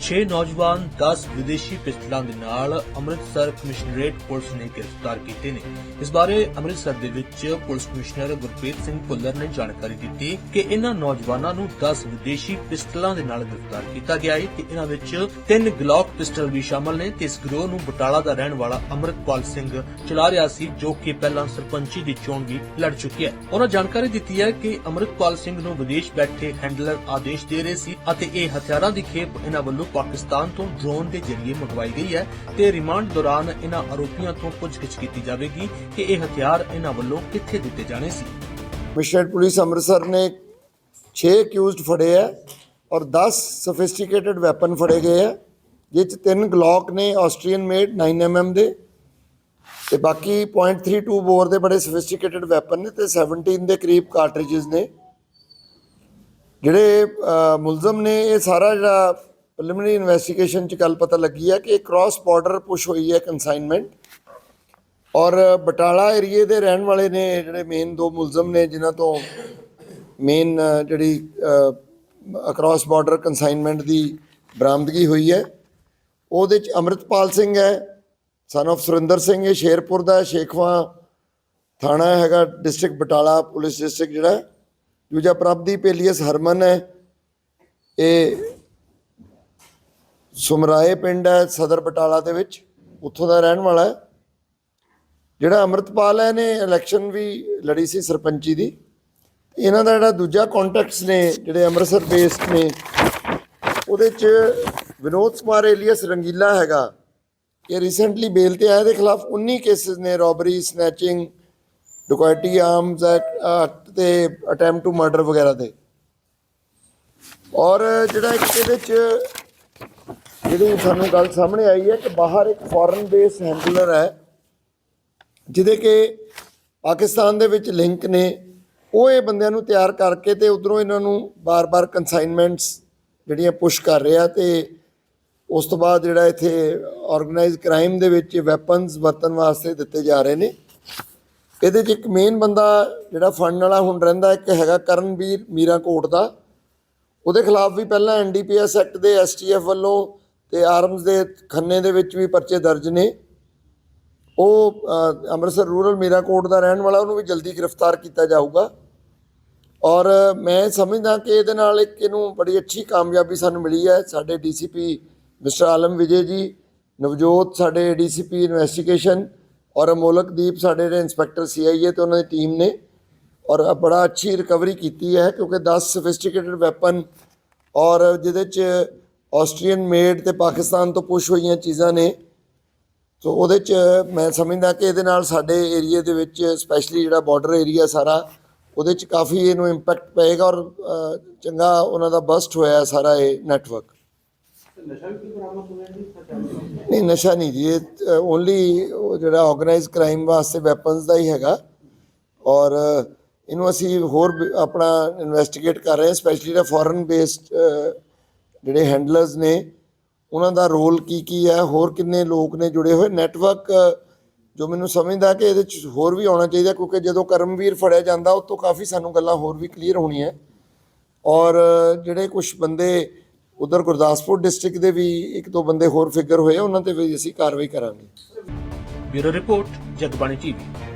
6 ਨੌਜਵਾਨ 10 ਵਿਦੇਸ਼ੀ ਪਿਸਤਲਾਂ ਦੇ ਨਾਲ ਅੰਮ੍ਰਿਤਸਰ ਕਮਿਸ਼ਨਰੇਟ ਪੁਲਿਸ ਨੇ ਗ੍ਰਿਫਤਾਰ ਕੀਤੇ ਨੇ। ਇਸ ਬਾਰੇ ਅੰਮ੍ਰਿਤਸਰ ਦੇ ਵਿੱਚ ਪੁਲਿਸ ਕਮਿਸ਼ਨਰ ਗੁਰਪ੍ਰੀਤ ਸਿੰਘ ਭੁੱਲਰ ਨੇ ਜਾਣਕਾਰੀ ਦਿੱਤੀ ਕਿ ਇਹਨਾਂ ਨੌਜਵਾਨਾਂ ਨੂੰ 10 ਵਿਦੇਸ਼ੀ ਪਿਸਤਲਾਂ ਦੇ ਨਾਲ ਗ੍ਰਿਫਤਾਰ ਕੀਤਾ ਗਿਆ ਹੈ ਤੇ ਇਹਨਾਂ ਵਿੱਚ ਤਿੰਨ ਗਲੌਕ ਪਿਸਟਲ ਵੀ ਸ਼ਾਮਲ ਨੇ ਤੇ ਇਸ ਗਰੋਹ ਨੂੰ ਬਟਾਲਾ ਦਾ ਰਹਿਣ ਵਾਲਾ ਅੰਮ੍ਰਿਤਪਾਲ ਸਿੰਘ ਚਲਾ ਰਿਹਾ ਸੀ, ਜੋ ਕਿ ਪਹਿਲਾਂ ਸਰਪੰਚੀ ਦੀ ਚੋਣ ਵੀ ਲੜ ਚੁੱਕਿਆ ਹੈ। ਉਹਨਾਂ ਜਾਣਕਾਰੀ ਦਿੱਤੀ ਹੈ ਕਿ ਅੰਮ੍ਰਿਤਪਾਲ ਸਿੰਘ ਨੂੰ ਵਿਦੇਸ਼ ਬੈਠੇ ਹੈਂਡਲਰ ਆਦੇਸ਼ ਦੇ ਰਹੇ ਸੀ ਅਤੇ ਇਹ ਹਥਿਆਰਾਂ ਦੀ ਖੇਪ ਇਹਨਾਂ ਵੱਲੋਂ ਪਾਕਿਸਤਾਨ ਤੋਂ ਡਰੋਨ ਦੇ ਜ਼ਰੀਏ ਮੰਗਵਾਈ ਗਈ ਹੈ ਤੇ ਰਿਮਾਂਡ ਦੌਰਾਨ ਇਹਨਾਂ ਆਰੋਪੀਆਂ ਤੋਂ ਪੁੱਛਗਿੱਛ ਕੀਤੀ ਜਾਵੇਗੀ ਕਿ ਇਹ ਹਥਿਆਰ ਇਹਨਾਂ ਵੱਲੋਂ ਕਿੱਥੇ ਦਿੱਤੇ ਜਾਣੇ ਸੀ। ਕਮਿਸ਼ਨਰੇਟ ਪੁਲਿਸ ਅੰਮ੍ਰਿਤਸਰ ਨੇ 6 ਅਕਿਊਜ਼ਡ ਫੜੇ ਹੈ ਔਰ 10 ਸੋਫਿਸਟੀਕੇਟਡ ਵੈਪਨ ਫੜੇ ਗਏ ਹੈ ਜਿਹ ਚ ਤਿੰਨ ਗਲੌਕ ਨੇ ਆਸਟਰੀਅਨ ਮੇਡ 9mm ਦੇ ਤੇ ਬਾਕੀ .32 ਬੋਰ ਦੇ ਬੜੇ ਸੋਫਿਸਟੀਕੇਟਡ ਵੈਪਨ ਨੇ ਤੇ 17 ਦੇ ਕਰੀਬ ਕਾਰਟ੍ਰਿਜਸ ਨੇ। ਜਿਹੜੇ ਮੁਲਜ਼ਮ ਨੇ ਇਹ ਸਾਰਾ ਜਿਹੜਾ ਪ੍ਰੀਲਿਮਿਨਰੀ ਇਨਵੈਸਟੀਗੇਸ਼ਨ ਚ ਗੱਲ ਪਤਾ ਲੱਗੀ ਹੈ ਕਿ ਕ੍ਰਾਸ ਬਾਰਡਰ ਪੁਸ਼ ਹੋਈ ਹੈ ਕਨਸਾਈਨਮੈਂਟ ਔਰ ਬਟਾਲਾ ਏਰੀਏ ਦੇ ਰਹਿਣ ਵਾਲੇ ਨੇ ਜਿਹੜੇ ਮੇਨ ਦੋ ਮੁਲਜ਼ਮ ਨੇ ਜਿਨ੍ਹਾਂ ਤੋਂ ਮੇਨ ਜਿਹੜੀ ਅਕ੍ਰਾਸ ਬਾਰਡਰ ਕਨਸਾਈਨਮੈਂਟ ਦੀ ਬਰਾਮਦਗੀ ਹੋਈ ਹੈ ਉਹਦੇ ਚ ਅੰਮ੍ਰਿਤਪਾਲ ਸਿੰਘ ਹੈ ਸਨ of ਸੁਰਿੰਦਰ ਸਿੰਘ ਇਹ ਸ਼ੇਰਪੁਰ ਦਾ ਹੈ, ਸ਼ੇਖਵਾ ਥਾਣਾ ਹੈਗਾ ਡਿਸਟ੍ਰਿਕਟ ਬਟਾਲਾ ਪੁਲਿਸ ਡਿਸਟ੍ਰਿਕਟ ਜਿਹੜਾ ਹੈ। ਦੂਜਾ ਪ੍ਰਭਦੀਪ ਏਲੀਅਸ ਹਰਮਨ ਹੈ ਇਹ ਸੁਮਰਾਏ ਪਿੰਡ ਹੈ ਸਦਰ ਬਟਾਲਾ ਦੇ ਵਿੱਚ, ਉੱਥੋਂ ਦਾ ਰਹਿਣ ਵਾਲਾ ਹੈ। ਜਿਹੜਾ ਅੰਮ੍ਰਿਤਪਾਲ ਹੈ ਨੇ ਇਲੈਕਸ਼ਨ ਵੀ ਲੜੀ ਸੀ ਸਰਪੰਚੀ ਦੀ। ਇਹਨਾਂ ਦਾ ਜਿਹੜਾ ਦੂਜਾ ਕੰਟੈਕਟਸ ਨੇ, ਜਿਹੜੇ ਅੰਮ੍ਰਿਤਸਰ ਬੇਸਡ ਨੇ, ਉਹਦੇ ਚ ਵਿਨੋਦ ਕੁਮਾਰ ਏਲੀਅਸ ਰੰਗੀਲਾ ਹੈਗਾ। ਇਹ ਰੀਸੈਂਟਲੀ ਬੇਲ ਤੇ ਆਇਆ, ਇਹਦੇ ਖਿਲਾਫ 19 ਕੇਸਿਸ ਨੇ ਰੋਬਰੀ ਸਨੈਚਿੰਗ ਡਕੈਟੀ ਆਰਮਸ ਐਕਟ ਤੇ ਅਟੈਂਪਟ ਟੂ ਮਰਡਰ ਵਗੈਰਾ ਦੇ ਔਰ ਜਿਹੜਾ ਇੱਕ ਇਹਦੇ ਚ ਜਿਹੜੀ ਸਾਨੂੰ ਗੱਲ ਸਾਹਮਣੇ ਆਈ ਹੈ ਕਿ ਬਾਹਰ ਇੱਕ ਫੋਰਨ ਬੇਸ ਹੈਂਡਲਰ ਹੈ, ਜਿਹਦੇ ਕਿ ਪਾਕਿਸਤਾਨ ਦੇ ਵਿੱਚ ਲਿੰਕ ਨੇ, ਉਹ ਇਹ ਬੰਦਿਆਂ ਨੂੰ ਤਿਆਰ ਕਰਕੇ ਤੇ ਉਧਰੋਂ ਇਹਨਾਂ ਨੂੰ ਬਾਰ-ਬਾਰ ਕਨਸਾਈਨਮੈਂਟਸ ਜਿਹੜੀਆਂ ਪੁਸ਼ ਕਰ ਰਿਹਾ ਤੇ ਉਸ ਤੋਂ ਬਾਅਦ ਜਿਹੜਾ ਇੱਥੇ ਆਰਗੇਨਾਈਜ਼ ਕ੍ਰਾਈਮ ਦੇ ਵਿੱਚ ਵੈਪਨਸ ਵਰਤਣ ਵਾਸਤੇ ਦਿੱਤੇ ਜਾ ਰਹੇ ਨੇ। ਇਹਦੇ 'ਚ ਇੱਕ ਮੇਨ ਬੰਦਾ ਜਿਹੜਾ ਫੰਡ ਵਾਲਾ ਹੁਣ ਰਹਿੰਦਾ, ਇੱਕ ਹੈਗਾ ਕਰਨਵੀਰ ਮੀਰਾਕੋਟ ਦਾ। ਉਹਦੇ ਖਿਲਾਫ ਵੀ ਪਹਿਲਾਂ ਐਨਡੀਪੀਐਸ ਐਕਟ ਦੇ ਐਸਟੀਐਫ ਵੱਲੋਂ ਤੇ ਆਰਮਸ ਦੇ ਖੰਨੇ ਦੇ ਵਿੱਚ ਵੀ ਪਰਚੇ ਦਰਜ ਨੇ। ਉਹ ਅੰਮ੍ਰਿਤਸਰ ਰੂਰਲ ਮੀਰਾਕੋਟ ਦਾ ਰਹਿਣ ਵਾਲਾ, ਉਹਨੂੰ ਵੀ ਜਲਦੀ ਗ੍ਰਿਫਤਾਰ ਕੀਤਾ ਜਾਊਗਾ। ਔਰ ਮੈਂ ਸਮਝਦਾ ਕਿ ਇਹਦੇ ਨਾਲ ਇੱਕ ਇਹਨੂੰ ਬੜੀ ਅੱਛੀ ਕਾਮਯਾਬੀ ਸਾਨੂੰ ਮਿਲੀ ਹੈ। ਸਾਡੇ ਡੀਸੀਪੀ ਮਿਸਟਰ ਆਲਮ ਵਿਜੇ ਜੀ, ਨਵਜੋਤ ਸਾਡੇ ਡੀਸੀਪੀ ਇਨਵੈਸਟੀਗੇਸ਼ਨ ਔਰ ਅਮੋਲਕਦੀਪ ਸਾਡੇ ਜਿਹੜੇ ਇੰਸਪੈਕਟਰ ਸੀਆਈਏ ਤੇ ਉਹਨਾਂ ਦੀ ਟੀਮ ਨੇ। ਔਰ ਬੜਾ ਅੱਛੀ ਰਿਕਵਰੀ ਕੀਤੀ ਹੈ ਕਿਉਂਕਿ 10 ਸੋਫਿਸਟੀਕੇਟਡ ਵੈਪਨ ਔਰ ਜਿਹਦੇ ਚ ਆਸਟਰੀਅਨ ਮੇਡ ਤੇ ਪਾਕਿਸਤਾਨ ਤੋਂ ਪੁਸ਼ ਹੋਈਆਂ ਚੀਜ਼ਾਂ ਨੇ। ਸੋ ਉਹਦੇ ਚ ਮੈਂ ਸਮਝਦਾ ਕਿ ਇਹਦੇ ਨਾਲ ਸਾਡੇ ਏਰੀਆ ਦੇ ਵਿੱਚ ਸਪੈਸ਼ਲੀ ਜਿਹੜਾ ਬਾਰਡਰ ਏਰੀਆ ਸਾਰਾ ਉਹਦੇ ਚ ਕਾਫੀ ਇਹਨੂੰ ਇੰਪੈਕਟ ਪਏਗਾ ਔਰ ਚੰਗਾ ਉਹਨਾਂ ਦਾ ਬਸਟ ਹੋਇਆ ਸਾਰਾ ਇਹ ਨੈਟਵਰਕ ਨਹੀਂ ਨਸ਼ਾ ਨਹੀਂ ਜੀ ਇਹ ਓਨਲੀ ਜਿਹੜਾ ਆਰਗੇਨਾਈਜ਼ ਕ੍ਰਾਈਮ ਵਾਸਤੇ ਵੈਪਨਸ ਦਾ ਹੀ ਹੈਗਾ। ਔਰ ਇਹਨੂੰ ਅਸੀਂ ਹੋਰ ਆਪਣਾ ਇਨਵੈਸਟੀਗੇਟ ਕਰ ਰਹੇ ਹਾਂ ਸਪੈਸ਼ਲੀ ਜਿਹੜਾ ਫੋਰਨ ਬੇਸਡ ਜਿਹੜੇ ਹੈਂਡਲਰਸ ਨੇ, ਉਹਨਾਂ ਦਾ ਰੋਲ ਕੀ ਕੀ ਹੈ? ਹੋਰ ਕਿੰਨੇ ਲੋਕ ਨੇ ਜੁੜੇ ਹੋਏ? ਨੈਟਵਰਕ ਜੋ ਮੈਨੂੰ ਸਮਝਦਾ ਕਿ ਇਹਦੇ ਚ ਹੋਰ ਵੀ ਆਉਣਾ ਚਾਹੀਦਾ, ਕਿਉਂਕਿ ਜਦੋਂ ਕਰਮਵੀਰ ਫੜਿਆ ਜਾਂਦਾ, ਉਹ ਤੋਂ ਕਾਫੀ ਸਾਨੂੰ ਗੱਲਾਂ ਹੋਰ ਵੀ ਕਲੀਅਰ ਹੋਣੀਆਂ। ਔਰ, ਜਿਹੜੇ ਕੁਝ ਬੰਦੇ ਉਧਰ ਗੁਰਦਾਸਪੁਰ ਡਿਸਟ੍ਰਿਕਟ ਦੇ ਵੀ ਇੱਕ ਦੋ ਬੰਦੇ ਹੋਰ ਫਿਗਰ ਹੋਏ ਉਹਨਾਂ ਤੇ ਵੀ ਅਸੀਂ ਕਾਰਵਾਈ ਕਰਾਂਗੇ। Bureau report, Jagbani TV.